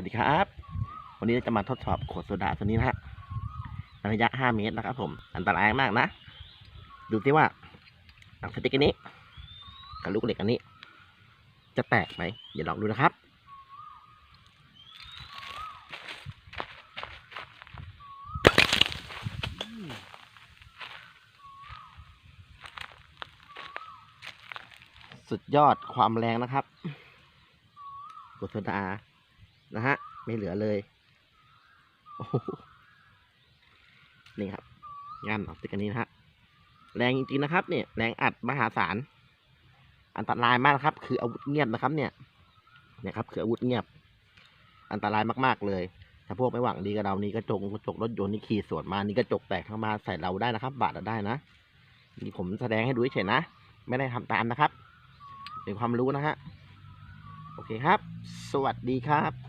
วัสดีครับ วันนี้จะมาทดสอบขวดโซดาตัวนี้นะฮะระยะ 5 เมตรนะครับผม อันตรายมากนะ ดูสิว่าหนังสติ๊กอันนี้ กับลูกเหล็กอันนี้ จะแตกไหมเดี๋ยวลองดูนะครับ สุดยอดความแรงนะครับกดโซดา นะฮะ ไม่เหลือเลยนี่ครับ งานหนังสติ๊กอันนี้นะฮะ แรงจริงๆนะครับ เนี่ย แรงอัดมหาศาล อันตรายมากครับ คืออาวุธเงียบนะครับ เนี่ย เนี่ยครับ คืออาวุธเงียบ อันตรายมาก ๆ เลย ถ้าพวกไม่หวังดีกับเรานี่กระจกกระจกรถยนต์นี่ขี่สวนมานี่กระจกแตกเข้ามาใส่เราได้นะครับ บาดเราได้นะ นี่ผมแสดงให้ดูเฉยนะ ไม่ได้ทำตามนะครับ เป็นความรู้นะฮะ โอเคครับ สวัสดีครับ